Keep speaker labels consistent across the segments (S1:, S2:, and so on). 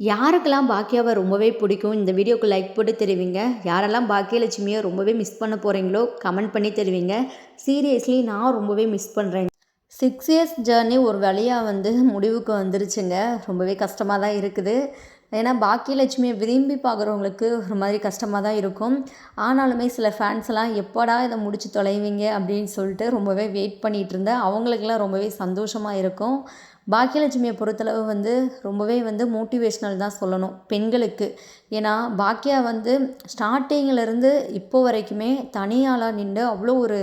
S1: யாருக்கெல்லாம் பாக்கியாவை ரொம்பவே பிடிக்கும் இந்த வீடியோக்கு லைக் போட்டு தெரிவிங்க. யாரெல்லாம் பாக்கியலட்சுமியை ரொம்பவே மிஸ் பண்ண போகிறீங்களோ கமெண்ட் பண்ணி தெரிவிங்க. சீரியஸ்லி நான் ரொம்பவே மிஸ் பண்ணுறேன் சிக்ஸ் இயர்ஸ் ஜேர்னி ஒரு வழியாக வந்து முடிவுக்கு வந்துருச்சுங்க. ரொம்பவே கஷ்டமாக தான் இருக்குது. ஏன்னா பாக்கியலட்சுமியை விரும்பி பார்க்குறவங்களுக்கு ஒரு மாதிரி கஷ்டமாக தான் இருக்கும். ஆனாலுமே சில ஃபேன்ஸ்லாம் எப்போடா இதை முடிச்சு தொலைவீங்க? அப்படின்னு சொல்லிட்டு ரொம்பவே வெயிட் பண்ணிகிட்டு இருந்தேன் அவங்களுக்கெல்லாம் ரொம்பவே சந்தோஷமாக இருக்கும். பாக்கியலட்சுமியை பொறுத்தளவு வந்து ரொம்பவே வந்து மோட்டிவேஷ்னல் தான் சொல்லணும் பெண்களுக்கு. ஏன்னா பாக்கியா வந்து ஸ்டார்டிங்கிலேருந்து இப்போ வரைக்குமே தனியாளாக நின்று அவ்வளோ ஒரு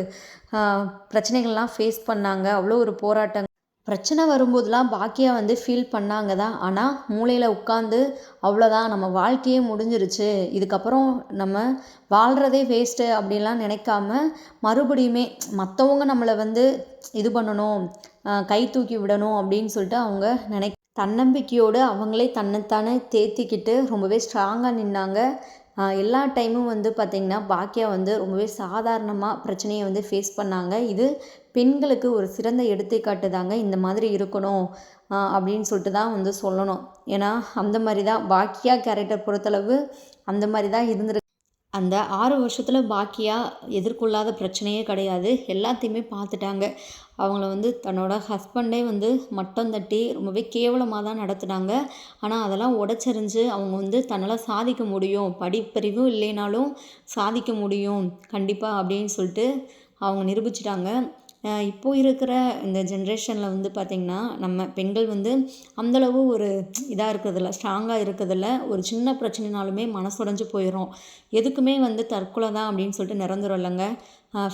S1: பிரச்சனைகள்லாம் ஃபேஸ் பண்ணாங்க. அவ்வளோ ஒரு போராட்டம் பிரச்சனை வரும்போதெல்லாம் பாக்கியா வந்து ஃபீல் பண்ணாங்க தான் ஆனால் மூளையில் உட்காந்து அவ்வளோதான் நம்ம வாழ்க்கையே முடிஞ்சிருச்சு. இதுக்கப்புறம் நம்ம வாழ்கிறதே வேஸ்ட்டு அப்படின்லாம் நினைக்காம மறுபடியுமே மற்றவங்க நம்மளை வந்து இது பண்ணணும் கை தூக்கி விடணும் அப்படின்னு சொல்லிட்டு அவங்க நினை தன்னம்பிக்கையோடு அவங்களே தன்னைத்தானே தேத்திக்கிட்டு ரொம்பவே ஸ்ட்ராங்காக நின்னாங்க. எல்லா டைமும் வந்து பார்த்திங்கன்னா பாக்கியா வந்து ரொம்பவே சாதாரணமாக பிரச்சனையை வந்து ஃபேஸ் பண்ணாங்க. இது பெண்களுக்கு ஒரு சிறந்த எடுத்துக்காட்டு தாங்க இந்த மாதிரி இருக்கணும் அப்படின்னு சொல்லிட்டு தான் வந்து சொல்லணும். ஏன்னா அந்த மாதிரி தான் பாக்கியா கேரக்டர் பொறுத்தளவு அந்த மாதிரி தான் இருந்திருக்கு. அந்த ஆறு வருஷத்தில் பாக்கியா எதிர்கொள்ளாத பிரச்சனையே கிடையாது. எல்லாத்தையுமே பார்த்துட்டாங்க. அவங்கள வந்து தன்னோட ஹஸ்பண்டே வந்து மட்டம் தட்டி ரொம்பவே கேவலமாக தான் நடத்துனாங்க. ஆனால் அதெல்லாம் உடச்சரிஞ்சு அவங்க வந்து தன்னால் சாதிக்க முடியும். படிப்பறிவும் இல்லைனாலும் சாதிக்க முடியும். கண்டிப்பாக அப்படின்னு சொல்லிட்டு அவங்க நிரூபிச்சிட்டாங்க. இப்போது இருக்கிற இந்த ஜென்ரேஷனில் வந்து பார்த்திங்கன்னா நம்ம பெண்கள் வந்து அந்தளவு ஒரு இதாக இருக்கிறதில்ல ஸ்ட்ராங்காக இருக்கிறதில்ல. ஒரு சின்ன பிரச்சனைனாலுமே மனசுடைஞ்சு போயிடும் எதுக்குமே வந்து தற்கொலை தான் அப்படின்னு சொல்லிட்டு நிரந்தரம் இல்லைங்க.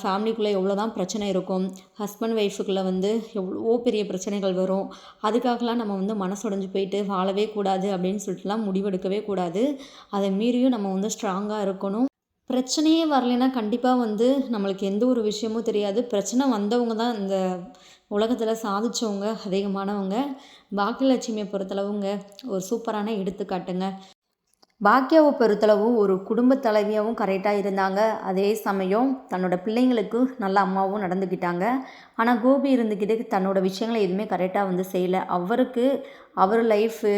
S1: ஃபேமிலிக்குள்ளே எவ்வளோ தான் பிரச்சனை இருக்கும். ஹஸ்பண்ட் ஒய்ஃபுக்குள்ளே வந்து எவ்வளோ பெரிய பிரச்சனைகள் வரும். அதுக்காகலாம் நம்ம வந்து மனசுடைஞ்சு போயிட்டு வாழவே கூடாது அப்படின்னு சொல்லிட்டுலாம் முடிவெடுக்கவே கூடாது. அதை மீறியும் நம்ம வந்து ஸ்ட்ராங்காக இருக்கணும். பிரச்சனையே வரலைன்னா கண்டிப்பாக வந்து நம்மளுக்கு எந்த ஒரு விஷயமும் தெரியாது. பிரச்சனை வந்தவங்க தான் இந்த உலகத்தில் சாதித்தவங்க அதிகமானவங்க. பாக்கியலட்சுமியை பொறுத்தளவுங்க ஒரு சூப்பரான எடுத்துக்காட்டுங்க. பாக்கியாவை பொறுத்தளவும் ஒரு குடும்ப தலைவியாகவும் கரெக்டாக இருந்தாங்க. அதே சமயம் தன்னோட பிள்ளைங்களுக்கு நல்ல அம்மாவும் நடந்துக்கிட்டாங்க. ஆனால் கோபி இருந்துக்கிட்டு தன்னோட விஷயங்களை எதுவுமே கரெக்டாக வந்து செய்யலை. அவருக்கு அவர் லைஃபு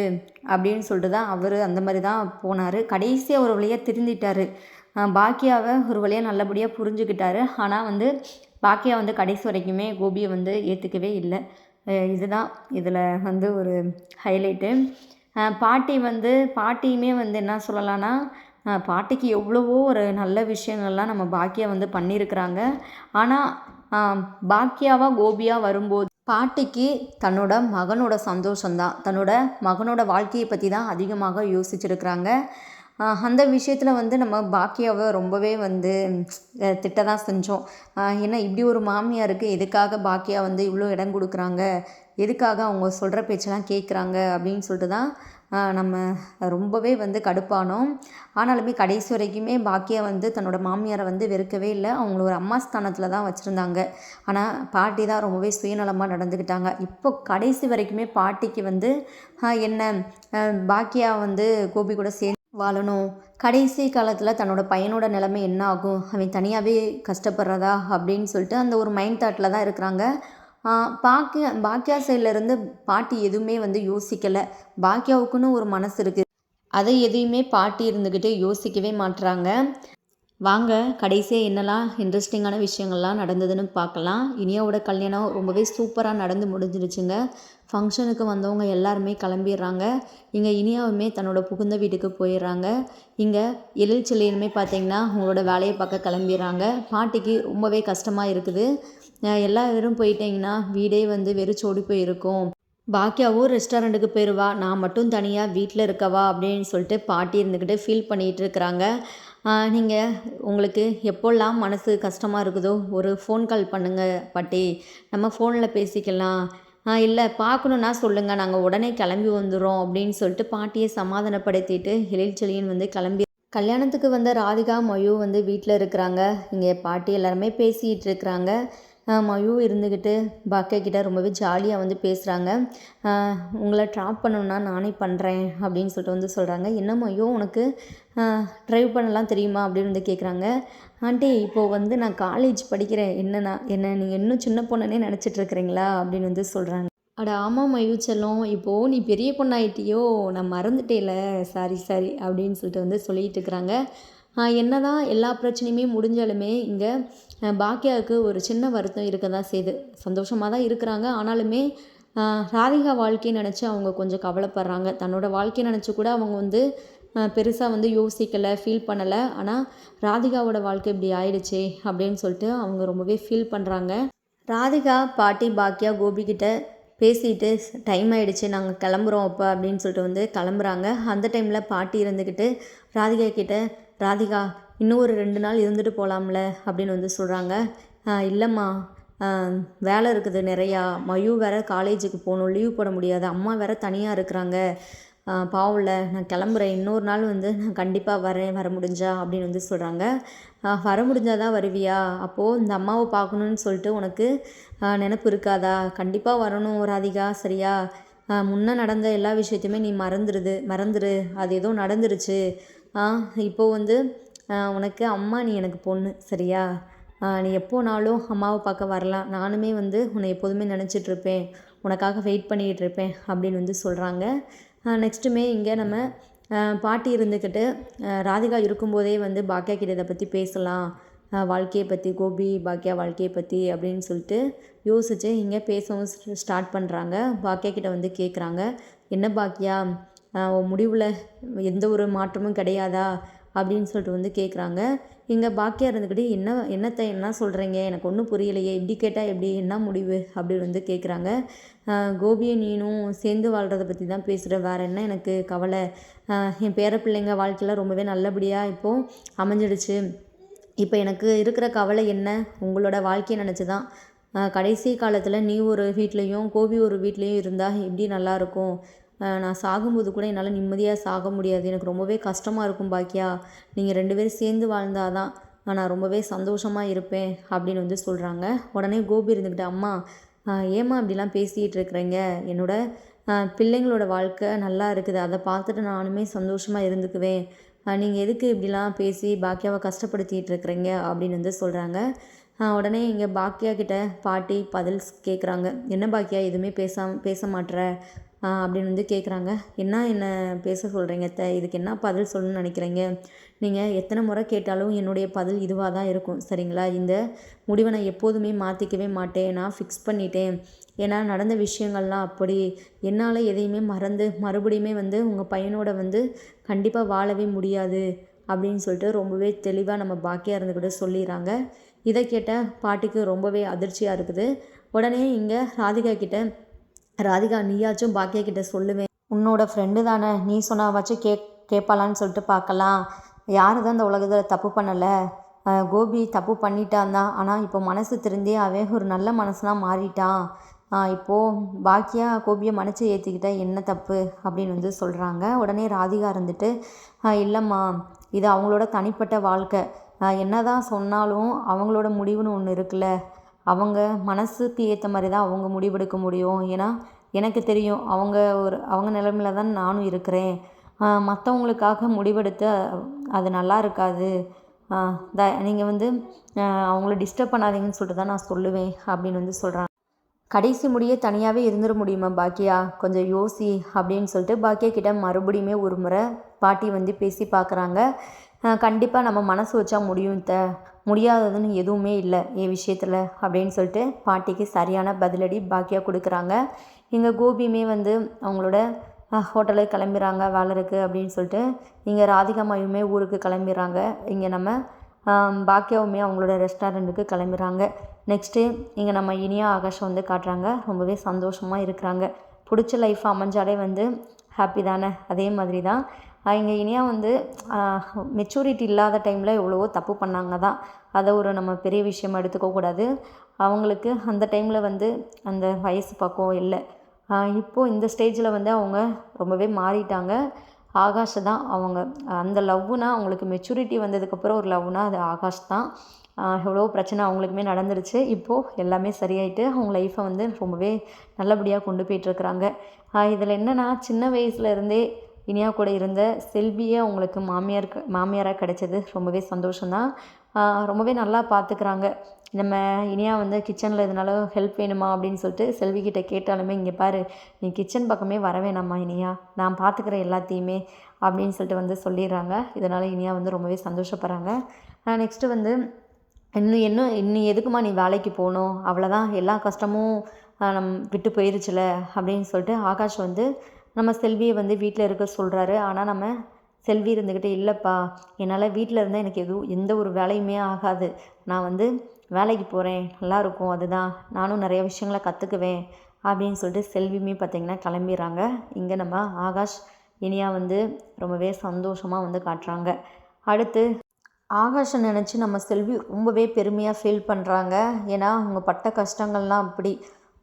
S1: அப்படின்னு சொல்லிட்டு தான் அவர் அந்த மாதிரி தான் போனார். கடைசியாக அவர் வழியாக திருந்திட்டார். பாக்கியாவை ஒரு வழியாக நல்லபடியாக புரிஞ்சுக்கிட்டாரு. ஆனால் வந்து பாக்கியா வந்து கடைசி வரைக்குமே கோபியை வந்து ஏற்றுக்கவே இல்லை. இதுதான் இதில் வந்து ஒரு ஹைலைட்டு பாட்டி வந்து பாட்டியுமே வந்து என்ன சொல்லலான்னா பாட்டிக்கு எவ்வளவோ ஒரு நல்ல விஷயங்கள்லாம் நம்ம பாக்கியா வந்து பண்ணியிருக்கிறாங்க ஆனால் பாக்கியாவாக கோபியாக வரும்போது பாட்டிக்கு தன்னோட மகனோட சந்தோஷம்தான். தன்னோட மகனோட வாழ்க்கையை பற்றி தான் அதிகமாக யோசிச்சிருக்கிறாங்க. அந்த விஷயத்தில் வந்து நம்ம பாக்கியாவை ரொம்பவே வந்து திட்ட தான் செஞ்சோம். ஏன்னா இப்படி ஒரு மாமியாருக்கு எதுக்காக பாக்கியா வந்து இவ்வளோ இடம் கொடுக்குறாங்க? எதுக்காக அவங்க சொல்கிற பேச்செல்லாம் கேட்குறாங்க அப்படின்னு சொல்லிட்டு தான் நம்ம ரொம்பவே வந்து கடுப்பானோம். ஆனாலுமே கடைசி வரைக்குமே பாக்கியா வந்து தன்னோட மாமியாரை வந்து வெறுக்கவே இல்லை. அவங்கள ஒரு அம்மா ஸ்தானத்தில் தான் வச்சுருந்தாங்க. ஆனால் பாட்டி தான் ரொம்பவே சுயநலமாக நடந்துக்கிட்டாங்க இப்போ கடைசி வரைக்குமே பாட்டிக்கு வந்து என்ன பாக்கியா வந்து கோபி கூட சேர்ந்து வாழணும். கடைசி காலத்தில் தன்னோட பையனோட நிலைமை என்ன ஆகும்? அவன் தனியாகவே கஷ்டப்படுறதா? அப்படின்னு சொல்லிட்டு அந்த ஒரு மைண்ட் தாட்டில் தான் இருக்கிறாங்க. பாக்கியா பாக்கியா சைட்லேருந்து பாட்டி எதுவுமே வந்து யோசிக்கலை. பாக்கியாவுக்குன்னு ஒரு மனசு இருக்குது அதை எதையுமே பாட்டி இருந்துக்கிட்டு யோசிக்கவே மாட்டுறாங்க வாங்க கடைசியாக என்னெல்லாம் இன்ட்ரெஸ்டிங்கான விஷயங்கள்லாம் நடந்ததுன்னு பார்க்கலாம் இனியாவோட கல்யாணம் ரொம்பவே சூப்பராக நடந்து முடிஞ்சிருச்சுங்க. ஃபங்க்ஷனுக்கு வந்தவங்க எல்லாருமே கிளம்பிடுறாங்க. இங்கே இனியாவுமே தன்னோட புகுந்த வீட்டுக்கு போயிடுறாங்க. இங்கே எழில் செல்லியுமே பார்த்தீங்கன்னா அவங்களோட வேலையை பார்க்க கிளம்பிடுறாங்க. பாட்டிக்கு ரொம்பவே கஷ்டமாக இருக்குது. எல்லா பேரும் போயிட்டிங்கன்னா வீடே வந்து வெறிச்சோடி போயிருக்கும். பாக்கியாவும் ரெஸ்டாரண்ட்டுக்கு போயிடுவா நான் மட்டும் தனியாக வீட்டில் இருக்கவா அப்படின்னு சொல்லிட்டு பாட்டி இருந்துக்கிட்டு ஃபீல் பண்ணிகிட்டு இருக்கிறாங்க. நீங்கள் உங்களுக்கு எப்போல்லாம் மனசு கஷ்டமாக இருக்குதோ ஒரு ஃபோன் கால் பண்ணுங்கள் பாட்டி. நம்ம ஃபோனில் பேசிக்கலாம். இல்லை பார்க்கணுன்னா சொல்லுங்கள் நாங்கள் உடனே கிளம்பி வந்துடுறோம் அப்படின்னு சொல்லிட்டு பாட்டியை சமாதானப்படுத்திட்டு எழில்ச்செழியன் வந்து கிளம்பி கல்யாணத்துக்கு வந்த ராதிகா மயு வந்து வீட்டில் இருக்கிறாங்க. இங்கே பாட்டி எல்லாருமே பேசிகிட்டு இருக்கிறாங்க. மயு இருந்துக்கிட்டு பாக்கியா ரொம்பவே ஜாலியாக வந்து பேசுகிறாங்க உங்களை ட்ராப் பண்ணணுன்னா நானே பண்ணுறேன் அப்படின்னு சொல்லிட்டு வந்து சொல்கிறாங்க என்ன மயு உனக்கு ட்ரைவ் பண்ணலாம் தெரியுமா அப்படின்னு வந்து கேட்குறாங்க ஆண்டி இப்போது வந்து நான் காலேஜ் படிக்கிறேன். என்னண்ணா என்ன நீங்கள் இன்னும் சின்ன பொண்ணுன்னே நினச்சிட்ருக்குறீங்களா அப்படின்னு வந்து சொல்கிறாங்க அட ஆமாம் மயூ செல்லம். இப்போது நீ பெரிய பொண்ணாயிட்டியோ நான் மறந்துட்டேல. சாரி சாரி அப்படின்னு சொல்லிட்டு வந்து சொல்லிட்டு இருக்கிறாங்க. என்ன தான் எல்லா பிரச்சனையுமே முடிஞ்சாலுமே இங்கே பாக்கியாவுக்கு ஒரு சின்ன வருத்தம் இருக்க தான் செய்யுது சந்தோஷமாக தான் இருக்கிறாங்க. ஆனாலுமே ராதிகா வாழ்க்கையை நினச்சி அவங்க கொஞ்சம் கவலைப்படுறாங்க. தன்னோட வாழ்க்கையை நினச்சி கூட அவங்க வந்து பெருசாக வந்து யோசிக்கலை ஃபீல் பண்ணலை. ஆனால் ராதிகாவோட வாழ்க்கை இப்படி ஆயிடுச்சே அப்படின்னு சொல்லிட்டு அவங்க ரொம்பவே ஃபீல் பண்ணுறாங்க ராதிகா பாட்டி பாக்கியா கோபிக்கிட்ட பேசிட்டு டைம் ஆகிடுச்சு நாங்கள் கிளம்புறோம் அப்போ அப்படின்னு சொல்லிட்டு வந்து கிளம்புறாங்க. அந்த டைமில் பாட்டி இருந்துக்கிட்டு ராதிகா கிட்ட ராதிகா இன்னும் ஒரு ரெண்டு நாள் இருந்துட்டு போகலாம்ல அப்படின்னு வந்து சொல்கிறாங்க இல்லைம்மா. வேலை இருக்குது நிறையா. மயூ வேறு காலேஜுக்கு போகணும். லீவ் போட முடியாது. அம்மா வேறு தனியாக இருக்கிறாங்க. பாவம்ல. நான் கிளம்புறேன். இன்னொரு நாள் வந்து நான் கண்டிப்பாக வரேன். வர முடிஞ்சா அப்படின்னு வந்து சொல்கிறாங்க வர முடிஞ்சால் தான் வருவியா? அப்போது இந்த அம்மாவை பார்க்கணுன்னு சொல்லிட்டு உனக்கு நினப்பு இருக்காதா? கண்டிப்பாக வரணும் ராதிகா. சரியா? முன்னே நடந்த எல்லா விஷயத்தையுமே நீ மறந்துடுது மறந்துடு அது ஏதோ நடந்துருச்சு. இப்போது வந்து உனக்கு அம்மா நீ எனக்கு பொண்ணு சரியா? நீ எப்போனாலும் அம்மாவை பார்க்க வரலாம். நானுமே வந்து உன்னை எப்போதுமே நினச்சிட்ருப்பேன். உனக்காக வெயிட் பண்ணிகிட்டு இருப்பேன் அப்படின்னு வந்து சொல்கிறாங்க நெக்ஸ்ட்டுமே இங்கே நம்ம பாட்டி இருந்துக்கிட்டு ராதிகா இருக்கும்போதே வந்து பாக்கியா கிட்ட இதை பற்றி பேசலாம். வாழ்க்கையை பற்றி கோபி பாக்கியா வாழ்க்கையை பற்றி அப்படின்னு சொல்லிட்டு யோசித்து இங்கே பேசவும் ஸ்டார்ட் பண்ணுறாங்க பாக்கியா கிட்ட வந்து கேட்குறாங்க என்ன பாக்கியா முடிவில் எந்த ஒரு மாற்றமும் கிடையாதா? அப்படின்னு சொல்லிட்டு வந்து கேட்குறாங்க இங்கே பாக்கியா இருந்துக்கிட்டு என்ன என்னத்தை என்ன சொல்கிறீங்க எனக்கு ஒன்றும் புரியலையே. இப்படி கேட்டால் எப்படி? என்ன முடிவு? அப்படின்னு வந்து கேட்குறாங்க கோபியை நீனும் சேர்ந்து வாழ்கிறத பற்றி தான் பேசுகிறேன் வேறு என்ன எனக்கு கவலை? என் பேர பிள்ளைங்க வாழ்க்கையில் ரொம்பவே நல்லபடியாக இப்போது அமைஞ்சிடுச்சு. இப்போ எனக்கு இருக்கிற கவலை என்ன? உங்களோட வாழ்க்கையை நினச்சி தான் கடைசி காலத்தில் நீ ஒரு வீட்லேயும் கோபி ஒரு வீட்லேயும் இருந்தால் எப்படி நல்லாயிருக்கும் நான் சாகும்போது கூட என்னால் நிம்மதியாக சாக முடியாது. எனக்கு ரொம்பவே கஷ்டமாக இருக்கும் பாக்கியா. நீங்கள் ரெண்டு பேரும் சேர்ந்து வாழ்ந்தால் தான் நான் ரொம்பவே சந்தோஷமாக இருப்பேன் அப்படின்னு வந்து சொல்கிறாங்க உடனே கோபி இருந்துக்கிட்டு அம்மா ஏம்மா இப்படிலாம் பேசிகிட்டு இருக்கிறீங்க? என்னோட பிள்ளைங்களோட வாழ்க்கை நல்லா இருக்குது. அதை பார்த்துட்டு நானுமே சந்தோஷமாக இருந்துக்குவேன். நீங்கள் எதுக்கு இப்படிலாம் பேசி பாக்கியாவை கஷ்டப்படுத்திகிட்டு இருக்கிறீங்க? அப்படின்னு வந்து சொல்கிறாங்க உடனே இங்கே பாக்கியா கிட்ட பாட்டி பதில் கேட்குறாங்க என்ன பாக்கியா? எதுவுமே பேசாம பேச மாட்டுற அப்படின்னு வந்து கேட்குறாங்க என்ன என்ன பேச சொல்கிறீங்க த இதுக்கு என்ன பதில் சொல்லணும்னு நினைக்கிறீங்க? நீங்கள் எத்தனை முறை கேட்டாலும் என்னுடைய பதில் இதுவாக தான் இருக்கும் சரிங்களா? இந்த முடிவை நான் எப்போதுமே மாற்றிக்கவே மாட்டேன். நான் ஃபிக்ஸ் பண்ணிட்டேன். ஏன்னா நடந்த விஷயங்கள்லாம் அப்படி. என்னால் எதையுமே மறந்து மறுபடியுமே வந்து உங்கள் பையனோட வந்து கண்டிப்பாக வாழவே முடியாது அப்படின்னு சொல்லிட்டு ரொம்பவே தெளிவாக நம்ம பாக்கியாக இருந்துக்கிட்டு சொல்லிடுறாங்க. இதை கேட்ட பாட்டிக்கு ரொம்பவே அதிர்ச்சியாக இருக்குது. உடனே இங்கே ராதிகா கிட்ட ராதிகா நீயாச்சும் பாக்கியா கிட்ட சொல்லுவேன். உன்னோட ஃப்ரெண்டு தானே. நீ சொன்னாவாச்சும் கே கேட்பாளான்னு சொல்லிட்டு பார்க்கலாம் யார் தான் இந்த உலகத்தில் தப்பு பண்ணலை. கோபி தப்பு பண்ணிட்டான் தான் ஆனால் இப்போ மனசு திருந்தி அவன் ஒரு நல்ல மனசுலாம் மாறிட்டான் இப்போது பாக்கியா கோபியை மனசை ஏற்றிக்கிட்டா என்ன தப்பு அப்படின்னு வந்து சொல்கிறாங்க உடனே ராதிகா இருந்துட்டு இல்லைம்மா. இது அவங்களோட தனிப்பட்ட வாழ்க்கை. என்ன தான் சொன்னாலும் அவங்களோட முடிவுன்னு ஒன்று இருக்குல்ல. அவங்க மனசுக்கு ஏற்ற மாதிரி தான் அவங்க முடிவெடுக்க முடியும். ஏன்னா எனக்கு தெரியும் அவங்க ஒரு அவங்க நிலமையில தான் நானும் இருக்கிறேன். மற்றவங்களுக்காக முடிவெடுத்து அது நல்லா இருக்காது. த நீங்கள் வந்து அவங்கள டிஸ்டர்ப் பண்ணாதீங்கன்னு சொல்லிட்டு தான் நான் சொல்லுவேன் அப்படின்னு வந்து சொல்கிறாங்க கடைசி முடியே தனியாகவே இருந்துட முடியுமா பாக்கியா? கொஞ்சம் யோசி அப்படின்னு சொல்லிட்டு பாக்கியா கிட்ட மறுபடியுமே ஒரு முறை பாட்டி வந்து பேசி பார்க்குறாங்க கண்டிப்பாக நம்ம மனசு வச்சா முடியும் த முடியாததுன்னு எதுவுமே இல்லை என் விஷயத்தில் அப்படின்னு சொல்லிட்டு பாட்டிக்கு சரியான பதிலடி பாக்கியாக கொடுக்குறாங்க. இங்கே கோபியுமே வந்து அவங்களோட ஹோட்டலுக்கு கிளம்பிடுறாங்க வேலை இருக்குது அப்படின்னு சொல்லிட்டு இங்கே ராதிகா மாயுமே ஊருக்கு கிளம்பிடுறாங்க. இங்கே நம்ம பாக்கியாவுமே அவங்களோட ரெஸ்டாரண்ட்டுக்கு கிளம்பிடுறாங்க. நெக்ஸ்ட்டு இங்கே நம்ம இனியா ஆகாஷம் வந்து காட்டுறாங்க. ரொம்பவே சந்தோஷமாக இருக்கிறாங்க. பிடிச்ச லைஃப் அமைஞ்சாலே வந்து ஹாப்பி தானே அதே மாதிரி தான். அவங்க இனியா வந்து மெச்சூரிட்டி இல்லாத டைமில் எவ்வளவோ தப்பு பண்ணாங்க தான். அதை ஒரு நம்ம பெரிய விஷயமா எடுத்துக்கக்கூடாது அவங்களுக்கு அந்த டைமில் வந்து அந்த வயசு பக்கம் இல்லை. இப்போது இந்த ஸ்டேஜில் வந்து அவங்க ரொம்பவே மாறிட்டாங்க. ஆகாஷ் தான் அவங்க அந்த லவ்வுனா அவங்களுக்கு மெச்சூரிட்டி வந்ததுக்கப்புறம் ஒரு லவ்னா அது ஆகாஷ் தான். எவ்வளோ பிரச்சனை அவங்களுக்குமே நடந்துருச்சு. இப்போது எல்லாமே சரியாயிட்டு அவங்க லைஃப்பை வந்து ரொம்பவே நல்லபடியாக கொண்டு போயிட்டுருக்குறாங்க இதில் என்னென்னா சின்ன வயசுலேருந்தே இனியா கூட இருந்த செல்வியே அவங்களுக்கு மாமியார் மாமியாராக கிடைச்சது. ரொம்பவே சந்தோஷம்தான். ரொம்பவே நல்லா பார்த்துக்கிறாங்க நம்ம இனியா வந்து கிச்சனில் எதுனாலும் ஹெல்ப் வேணுமா அப்படின்னு சொல்லிட்டு செல்விக்கிட்ட கேட்டாலுமே இங்கே பாரு நீ கிச்சன் பக்கமே வர வேணாம்மா இனியா? நான் பார்த்துக்கிறேன் எல்லாத்தையுமே அப்படின்னு சொல்லிட்டு வந்து சொல்லிடுறாங்க. இதனால் இனியா வந்து ரொம்பவே சந்தோஷப்படுறாங்க. நெக்ஸ்ட்டு வந்து இன்னும் என்ன இன்னும் எதுக்குமா நீ வேலைக்கு போகணும்? அவ்வளோதான் எல்லா கஷ்டமும் நம் விட்டு போயிருச்சுல அப்படின்னு சொல்லிட்டு ஆகாஷ் வந்து நம்ம செல்வியை வந்து வீட்டில் இருக்க சொல்கிறாரு ஆனால் நம்ம செல்வி இருந்துக்கிட்டே இல்லைப்பா என்னால் வீட்டில் இருந்தால் எனக்கு எதுவும் எந்த ஒரு வேலையுமே ஆகாது. நான் வந்து வேலைக்கு போகிறேன் நல்லாயிருக்கும் அதுதான். நானும் நிறைய விஷயங்களை கற்றுக்குவேன் அப்படின்னு சொல்லிட்டு செல்வியுமே பார்த்திங்கன்னா கிளம்பிடுறாங்க. இங்கே நம்ம ஆகாஷ் இனியா வந்து ரொம்பவே சந்தோஷமாக வந்து காட்டுறாங்க. அடுத்து ஆகாஷை நினச்சி நம்ம செல்வி ரொம்பவே பெருமையாக ஃபீல் பண்ணுறாங்க ஏன்னா அவங்க பட்ட கஷ்டங்கள்லாம் அப்படி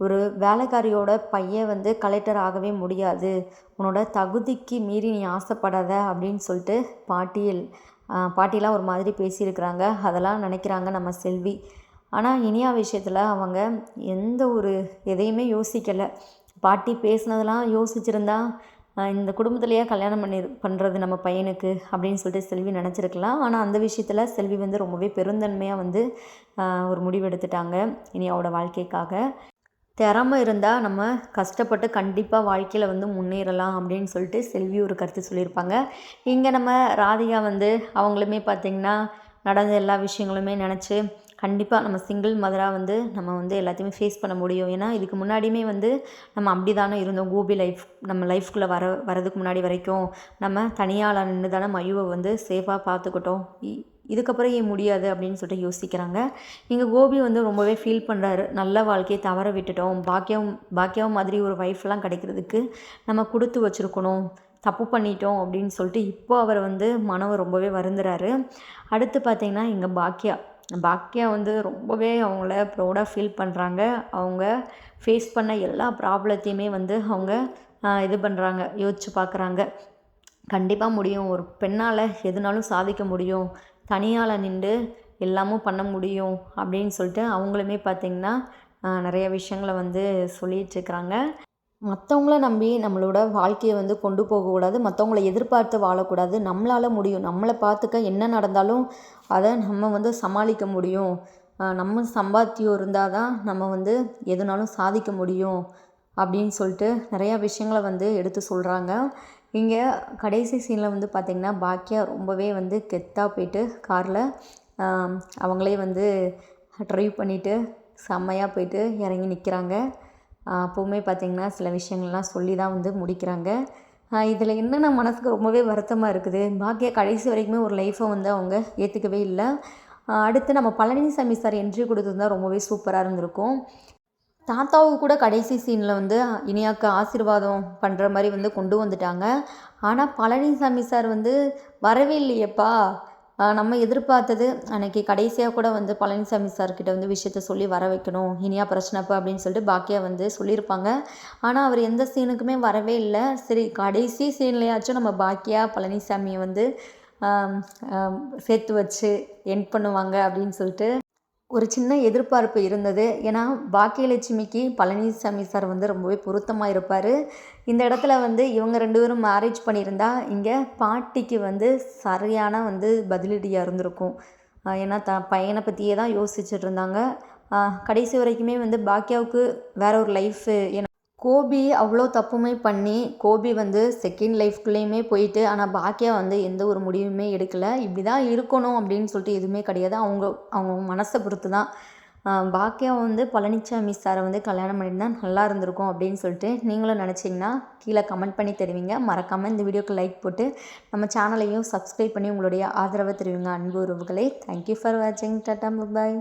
S1: ஒரு வேலைக்காரியோட பையன் வந்து கலெக்டர் ஆகவே முடியாது. உன்னோட தகுதிக்கு மீறி நீ ஆசைப்படாத அப்படின்னு சொல்லிட்டு பாட்டியில் பாட்டிலாம் ஒரு மாதிரி பேசியிருக்கிறாங்க. அதெல்லாம் நினைக்கிறாங்க நம்ம செல்வி. ஆனால் இனியா விஷயத்தில் அவங்க எந்த ஒரு எதையுமே யோசிக்கலை. பாட்டி பேசுனதெல்லாம் யோசிச்சிருந்தா இந்த குடும்பத்திலேயே கல்யாணம் பண்ணி பண்ணுறது நம்ம பையனுக்கு அப்படின்னு சொல்லிட்டு செல்வி நினச்சிருக்கலாம். ஆனால் அந்த விஷயத்தில் செல்வி வந்து ரொம்பவே பெருந்தன்மையாக வந்து ஒரு முடிவு எடுத்துட்டாங்க இனியாவோட வாழ்க்கைக்காக. திறமை இருந்தால் நம்ம கஷ்டப்பட்டு கண்டிப்பாக வாழ்க்கையில் வந்து முன்னேறலாம் அப்படின்னு சொல்லிட்டு செல்வி ஒரு கருத்து சொல்லியிருப்பாங்க. இங்கே நம்ம ராதிகா வந்து அவங்களுமே பார்த்திங்கன்னா நடந்த எல்லா விஷயங்களுமே நினச்சி கண்டிப்பாக நம்ம சிங்கிள் மதராக வந்து நம்ம வந்து எல்லாத்தையுமே ஃபேஸ் பண்ண முடியும். ஏன்னா இதுக்கு முன்னாடியுமே வந்து நம்ம அப்படி தானே இருந்தோம். கோபி லைஃப் நம்ம லைஃப்குள்ளே வர வரதுக்கு முன்னாடி வரைக்கும் நம்ம தனியால் நின்று தானே மயுவை வந்து சேஃபாக பார்த்துக்கிட்டோம். இதுக்கப்புறம் ஏன் முடியாது அப்படின்னு சொல்லிட்டு யோசிக்கிறாங்க. இங்கே கோபி வந்து ரொம்பவே ஃபீல் பண்ணுறாரு நல்ல வாழ்க்கையை தவற விட்டுட்டோம். பாக்கியம் பாக்கியம் மாதிரி ஒரு ஒய்ஃப்லாம் கிடைக்கிறதுக்கு நம்ம கொடுத்து வச்சுருக்கணும். தப்பு பண்ணிட்டோம் அப்படின்னு சொல்லிட்டு இப்போ அவர் வந்து மனம் ரொம்பவே வருந்துறாரு. அடுத்து பார்த்திங்கன்னா இங்கே பாக்கியா. பாக்கியா வந்து ரொம்பவே அவங்கள ப்ரௌடாக ஃபீல் பண்ணுறாங்க அவங்க ஃபேஸ் பண்ண எல்லா ப்ராப்ளத்தையுமே வந்து அவங்க இது பண்ணுறாங்க யோசித்து பார்க்குறாங்க. கண்டிப்பாக முடியும். ஒரு பெண்ணால் எதுனாலும் சாதிக்க முடியும். தனியால் நின்று எல்லாமும் பண்ண முடியும் அப்படின்னு சொல்லிட்டு அவங்களுமே பார்த்திங்கன்னா நிறைய விஷயங்களை வந்து சொல்லிகிட்ருக்குறாங்க மற்றவங்கள நம்பி நம்மளோட வாழ்க்கையை வந்து கொண்டு போகக்கூடாது மற்றவங்கள எதிர்பார்த்து வாழக்கூடாது. நம்மளால் முடியும். நம்மளை பார்த்துக்க என்ன நடந்தாலும் அதை நம்ம வந்து சமாளிக்க முடியும். நம்ம சம்பாத்தியம் இருந்தால் தான் நம்ம வந்து எதுனாலும் சாதிக்க முடியும் அப்படின்னு சொல்லிட்டு நிறையா விஷயங்களை வந்து எடுத்து சொல்கிறாங்க இங்கே கடைசி சீனில் வந்து பார்த்திங்கன்னா பாக்கியா ரொம்பவே வந்து கெத்தாக போயிட்டு காரில் அவங்களே வந்து ட்ரைவ் பண்ணிவிட்டு செம்மையாக போயிட்டு இறங்கி நிற்கிறாங்க அப்போவுமே பார்த்திங்கன்னா சில விஷயங்கள்லாம் சொல்லி தான் வந்து முடிக்கிறாங்க. இதில் என்னென்ன மனசுக்கு ரொம்பவே வருத்தமாக இருக்குது? பாக்கியா கடைசி வரைக்குமே ஒரு லைஃப்பை வந்து அவங்க ஏற்றுக்கவே இல்லை. அடுத்து நம்ம பழனிசாமி சார் என்ட்ரி கொடுத்துருந்தா ரொம்பவே சூப்பராக இருந்திருக்கும். தாத்தாவுக்கு கூட கடைசி சீனில் வந்து இனியாவுக்கு ஆசீர்வாதம் பண்ணுற மாதிரி வந்து கொண்டு வந்துட்டாங்க. ஆனால் பழனிசாமி சார் வந்து வரவே இல்லையேப்பா. நம்ம எதிர்பார்த்தது அன்றைக்கி கடைசியாக கூட வந்து பழனிசாமி சார்கிட்ட வந்து விஷயத்த சொல்லி வர வைக்கணும். இனியா பிரச்சனைப்பா அப்படின்னு சொல்லிட்டு பாக்கியா வந்து சொல்லியிருப்பாங்க. ஆனால் அவர் எந்த சீனுக்குமே வரவே இல்லை. சரி கடைசி சீன்லேயாச்சும் நம்ம பாக்கியா பழனிசாமியை வந்து சேர்த்து வச்சு என் பண்ணுவாங்க அப்படின்னு சொல்லிட்டு ஒரு சின்ன எதிர்பார்ப்பு இருந்தது. ஏன்னா பாக்கியலட்சுமிக்கு பழனிசாமி சார் வந்து ரொம்பவே பொருத்தமாக இருப்பார். இந்த இடத்துல வந்து இவங்க ரெண்டு பேரும் மேரேஜ் பண்ணியிருந்தா இங்கே பாட்டிக்கு வந்து சரியான வந்து பதிலடியாக இருந்திருக்கும். ஏன்னா த பையனை பற்றியே தான் யோசிச்சுட்டு இருந்தாங்க. கடைசி வரைக்குமே வந்து பாக்கியாவுக்கு வேற ஒரு லைஃபு ஏன்னா கோபி அவ்வளோ தப்புமே பண்ணி கோபி வந்து செகண்ட் லைஃப்குள்ளேயுமே போயிட்டு ஆனால் பாக்கியா வந்து எந்த ஒரு முடிவுமே எடுக்கலை. இப்படி தான் இருக்கணும் அப்படின்னு சொல்லிட்டு எதுவுமே கிடையாது. அவங்க அவங்க மனசை பொறுத்து தான் பாக்கியா வந்து பழனிசாமி சாரை வந்து கல்யாணம் பண்ணியிருந்தால் நல்லா இருந்திருக்கும் அப்படின்னு சொல்லிட்டு நீங்களும் நினச்சிங்கன்னா கீழே கமெண்ட் பண்ணி தருவீங்க. மறக்காமல் இந்த வீடியோக்கு லைக் போட்டு நம்ம சேனலையும் சப்ஸ்கிரைப் பண்ணி உங்களுடைய ஆதரவை தெரிவிங்க. அன்பு உறவுகளை தேங்க்யூ ஃபார் வாட்சிங் டாட்டா பாய்